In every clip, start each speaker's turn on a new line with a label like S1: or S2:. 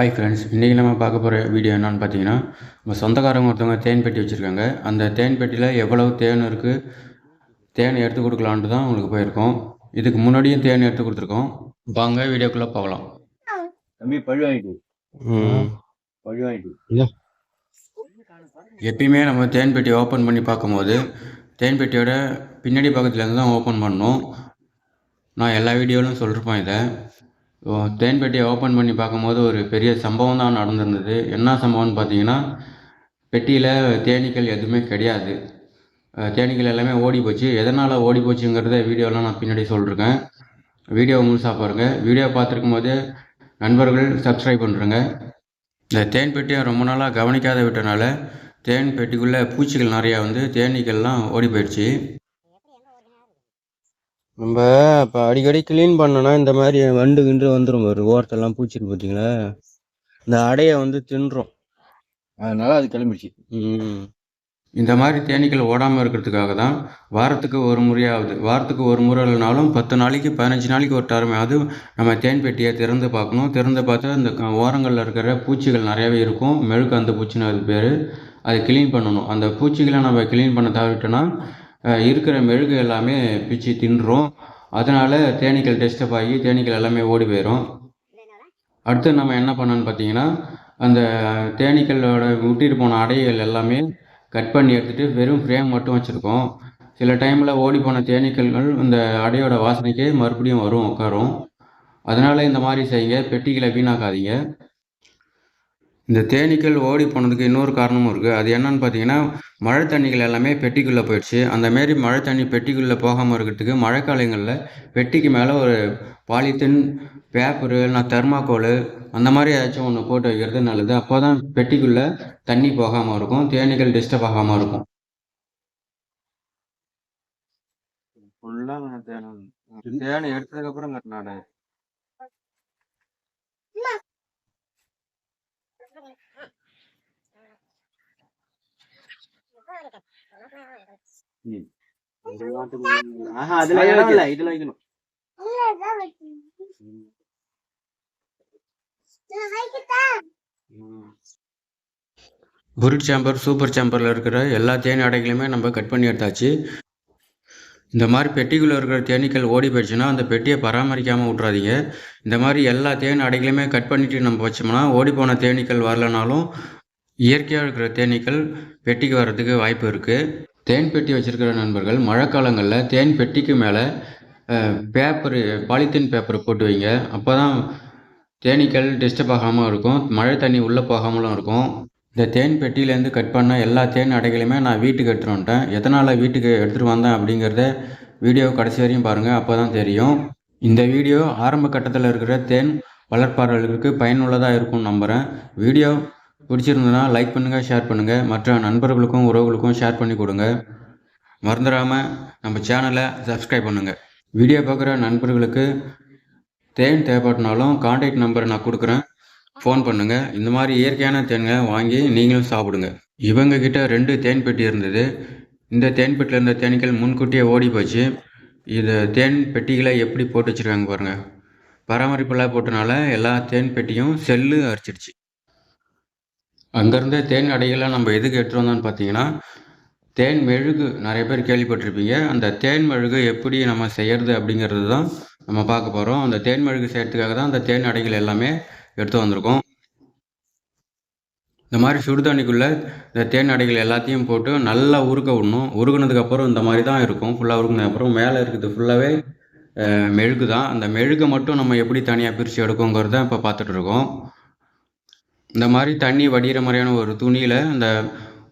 S1: Hi friends இன்றைக்கி நம்ம பார்க்க போகிற வீடியோ என்னென்னு பார்த்தீங்கன்னா நம்ம சொந்தக்காரங்க ஒருத்தவங்க தேன் பெட்டி வச்சுருக்காங்க. அந்த தேன் பெட்டியில் எவ்வளவு தேன் இருக்குது தேன் எடுத்து கொடுக்கலான்ட்டு தான் உங்களுக்கு போயிருக்கோம். இதுக்கு முன்னாடியும் தேன் எடுத்து கொடுத்துருக்கோம். வாங்க வீடியோக்குள்ளே போகலாம்.
S2: தம்பி பழுவாயிட்டு பழுவாயிட்டு
S1: எப்பயுமே நம்ம தேன் பெட்டி ஓப்பன் பண்ணி பார்க்கும்போது தேன் பெட்டியோட பின்னாடி பக்கத்துலேருந்து தான் ஓப்பன் பண்ணணும் நான் எல்லா வீடியோவிலும் சொல்லிருப்பேன் இதை. தேன் பெட்டியை ஓப்பன் பண்ணி பார்க்கும்போது ஒரு பெரிய சம்பவம் தான் நடந்திருந்தது. என்ன சம்பவம்னு பார்த்தீங்கன்னா பெட்டியில் தேனீக்கள் எதுவுமே கிடையாது. தேனீக்கள் எல்லாமே ஓடி போச்சு. எதனால் ஓடி போச்சுங்கிறத வீடியோலாம் நான் பின்னாடி சொல்லிருக்கேன் வீடியோ முழுசாக பாருங்கள் வீடியோ பார்த்துருக்கும் போது நண்பர்கள் சப்ஸ்கிரைப் பண்ணுறேங்க இந்த தேன் பெட்டியை ரொம்ப நாளாக கவனிக்காத விட்டனால தேன் பெட்டிக்குள்ளே பூச்சிகள் நிறையா வந்து தேனீக்கள்லாம் ஓடி போயிடுச்சு.
S2: நம்ம இப்போ அடிக்கடி க்ளீன் பண்ணோன்னா இந்த மாதிரி வண்டு கிண்டு வந்துடும் பாரு. ஓரத்தெல்லாம் பூச்சிட்டு பார்த்தீங்களா இந்த அடையை வந்து தின்றோம். அதனால அது கிளம்பிடுச்சு. ம்
S1: இந்த மாதிரி தேனீக்கள் ஓடாமல் இருக்கிறதுக்காக தான் வாரத்துக்கு ஒரு முறையாவது வாரத்துக்கு ஒரு முறை இல்லைனாலும் பத்து நாளைக்கு பதினஞ்சு நாளைக்கு ஒரு டைமாவது நம்ம தேன் பெட்டியை திறந்து பார்க்கணும். திறந்து பார்த்தா இந்த ஓரங்களில் இருக்கிற பூச்சிகள் நிறையாவே இருக்கும். மெழுக்கு அந்த பூச்சின்னு அது பேர். அதை க்ளீன் பண்ணணும். அந்த பூச்சிகளை நம்ம க்ளீன் பண்ண தவறிட்டோன்னா அஹ், இருக்கிற மெழுகு எல்லாமே பிச்சு தின்றும். அதனால் தேனீக்கள் டிஸ்டர்ப் ஆகி தேனீக்கள் எல்லாமே ஓடி போயிடும் அடுத்து நம்ம என்ன பண்ணோன்னு பார்த்தீங்கன்னா அந்த தேனீக்களோட விட்டிட்டு போன அடைகள் எல்லாமே கட் பண்ணி எடுத்துகிட்டு வெறும் ஃப்ரேம் மட்டும் வச்சுருக்கோம். சில டைமில் ஓடி போன தேனீக்கள்கள் இந்த அடையோட வாசனைக்கே மறுபடியும் வரும் உட்காரும். அதனால் இந்த மாதிரி செய்யுங்க. பெட்டிகளை வீணாக்காதீங்க. இந்த தேனீக்கள் ஓடி போனதுக்கு இன்னொரு காரணமும் இருக்குது அது என்னன்னு பார்த்தீங்கன்னா மழை தண்ணிகள் எல்லாமே பெட்டிக்குள்ளே போயிடுச்சு. அந்த மாரி மழை தண்ணி பெட்டிக்குள்ளே போகாமல் இருக்கிறதுக்கு மழைக்காலங்களில் பெட்டிக்கு மேலே ஒரு பாலித்தீன் பேப்பரு இல்லைனா தெர்மாக்கோலு அந்த மாதிரி ஏதாச்சும் ஒன்று போட்டு வைக்கிறது நல்லது. அப்போ தான் பெட்டிக்குள்ளே தண்ணி போகாமல் இருக்கும் தேனீக்கள் டிஸ்டர்ப் ஆகாமல் இருக்கும்.
S2: ஃபுல்லாக தேனை. தேனை எடுத்ததுக்கப்புறம் கட்டினாடே. அதுல இடம் இல்லை இதுல வைக்கணும்
S1: புரிட் சேம்பர் சூப்பர் சேம்பரில் இருக்கிற எல்லா தேனி அடைகளையுமே நம்ம கட் பண்ணி எடுத்தாச்சு. இந்த மாதிரி பெட்டிக்குள்ளே இருக்கிற தேனீக்கள் ஓடி போயிடுச்சுன்னா அந்த பெட்டியை பராமரிக்காமல் விட்றாதீங்க இந்த மாதிரி எல்லா தேன் அடைகளையுமே கட் பண்ணிட்டு நம்ம வச்சோம்னா ஓடி போன தேனீக்கள் வரலனாலும் இயற்கையாக இருக்கிற தேனீக்கள் பெட்டிக்கு வர்றதுக்கு வாய்ப்பு இருக்குது தேன் பெட்டி வச்சுருக்கிற நண்பர்கள் மழைக்காலங்களில் தேன் பெட்டிக்கு மேலே பேப்பரு பாலித்தீன் பேப்பர் போட்டு வைங்க. அப்போ தான் தேனீக்கள் டிஸ்டர்ப் ஆகாமல் இருக்கும். மழை தண்ணி உள்ளே போகாமலும் இருக்கும். இந்த தேன் பெட்டியிலேருந்து கட் பண்ண எல்லா தேன் அடைகளையுமே நான் வீட்டுக்கு எடுத்துகிட்டு வந்துட்டேன். எதனால் வீட்டுக்கு எடுத்துகிட்டு வந்தேன் அப்படிங்கிறத வீடியோ கடைசி வரையும் பாருங்கள் அப்போ தான் தெரியும். இந்த வீடியோ ஆரம்ப கட்டத்தில் இருக்கிற தேன் வளர்ப்பாளர்களுக்கு பயனுள்ளதாக இருக்கும்னு நம்புகிறேன் வீடியோ பிடிச்சிருந்ததுன்னா லைக் பண்ணுங்கள் ஷேர் பண்ணுங்கள் மற்ற நண்பர்களுக்கும் உறவுகளுக்கும் ஷேர் பண்ணி கொடுங்க. மறந்துடாமல் நம்ம சேனலை சப்ஸ்கிரைப் பண்ணுங்கள் வீடியோ பார்க்குற நண்பர்களுக்கு தேன் தேவைப்பட்டனாலும் காண்டாக்ட் நம்பர் நான் கொடுக்குறேன். ஃபோன் பண்ணுங்கள் இந்த மாதிரி இயற்கையான தேன்களை வாங்கி நீங்களும் சாப்பிடுங்க. இவங்ககிட்ட ரெண்டு தேன் பெட்டி இருந்தது. இந்த தேன் பெட்டியில் இருந்த தேனீக்கள் முன்கூட்டியே ஓடி போச்சு. இது தேன் பெட்டிகளை எப்படி போட்டு வச்சுருக்காங்க பாருங்கள் பராமரிப்பெல்லாம் போட்டனால எல்லா தேன் பெட்டியும் செல்லு அரிச்சிடுச்சு அங்கேருந்த தேன் அடைகளை நம்ம எதுக்கு எடுத்துகிட்டு வந்தோம்னு பார்த்தீங்கன்னா தேன் மெழுகு நிறைய பேர் கேள்விப்பட்டிருப்பீங்க. அந்த தேன் மெழுகு எப்படி நம்ம செய்கிறது அப்படிங்கிறது தான் நம்ம பார்க்க போகிறோம் அந்த தேன் மெழுகு செய்கிறதுக்காக தான் அந்த தேன் அடைகள் எல்லாமே எடுத்து வந்திருக்கோம். இந்த மாதிரி சுடுதண்ணிக்குள்ளே இந்த தேன் அடைகள் எல்லாத்தையும் போட்டு நல்லா உருக்க விடணும். உருகுனதுக்கப்புறம் இந்த மாதிரி தான் இருக்கும். ஃபுல்லாக உருகுனதுக்கப்புறம் மேலே இருக்குது ஃபுல்லாகவே மெழுகு தான் அந்த மெழுகை மட்டும் நம்ம எப்படி தனியாக பிரித்து எடுக்கோங்கிறத இப்போ பார்த்துட்டு இருக்கோம். இந்த மாதிரி தண்ணி வடிகிற மாதிரியான ஒரு துணியில் இந்த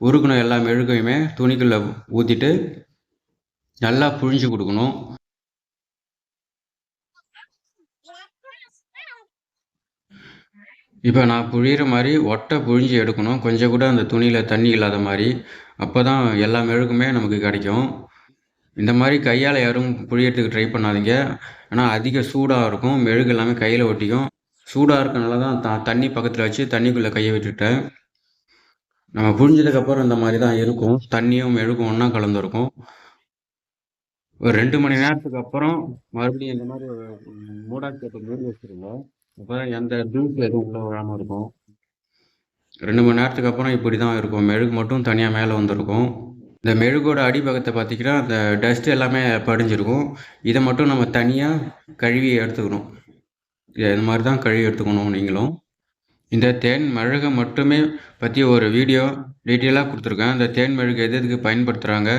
S1: உருகுன எல்லா மெழுகையுமே துணிக்குள்ளே ஊற்றிட்டு நல்லா புழிஞ்சு கொடுக்கணும். இப்போ நான் புழியிற மாதிரி ஒட்டை புழிஞ்சு எடுக்கணும். கொஞ்சம் கூட அந்த துணியில் தண்ணி இல்லாத மாதிரி. அப்போ தான் எல்லா மெழுகுமே நமக்கு கிடைக்கும். இந்த மாதிரி கையால் யாரும் புழியறதுக்கு ட்ரை பண்ணாதீங்க. ஏன்னா அதிக சூடாக இருக்கும். மெழுகு எல்லாமே கையில் ஒட்டிக்கும். சூடாக இருக்கனால தான் த தண்ணி பக்கத்தில் வச்சு தண்ணிக்குள்ளே கையை விட்டுட்டேன். நம்ம புரிஞ்சதுக்கப்புறம் இந்த மாதிரி தான் இருக்கும். தண்ணியும் மெழுகும் ஒன்றா கலந்துருக்கும். ஒரு ரெண்டு மணி நேரத்துக்கு அப்புறம் மறுபடியும் இந்த மாதிரி மூடாக்கு மூடி வச்சுருங்க. அப்புறம் எந்த தூசு எதுவும் உள்ளே வராமல் இருக்கும். ரெண்டு மணி நேரத்துக்கு அப்புறம் இப்படி தான் இருக்கும். மெழுகு மட்டும் தனியாக மேலே வந்திருக்கும். இந்த மெழுகோட அடிபகத்தை பார்த்தீங்கன்னா அந்த டஸ்ட் எல்லாமே படிஞ்சிருக்கும். இதை மட்டும் நம்ம தனியாக கழுவி எடுத்துக்கணும். இதை இந்த மாதிரி தான் கழுவி எடுத்துக்கணும் நீங்களும். இந்த தேன் மெழுகை மட்டுமே பற்றி ஒரு வீடியோ டீட்டெயிலாக கொடுத்துருக்கேன். இந்த தேன் மெழுகு எது எதுக்கு பயன்படுத்துகிறாங்க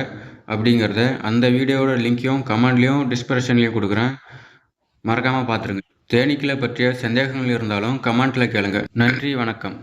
S1: அப்படிங்கிறத அந்த வீடியோவோட லிங்க்கையும் கமெண்ட்லேயும் டிஸ்கிரிப்ஷன்லேயும் கொடுக்குறேன். மறக்காமல் பார்த்துருங்க தேனீக்களை பற்றிய சந்தேகங்கள் இருந்தாலும் கமெண்ட்டில் கேளுங்க. நன்றி வணக்கம்.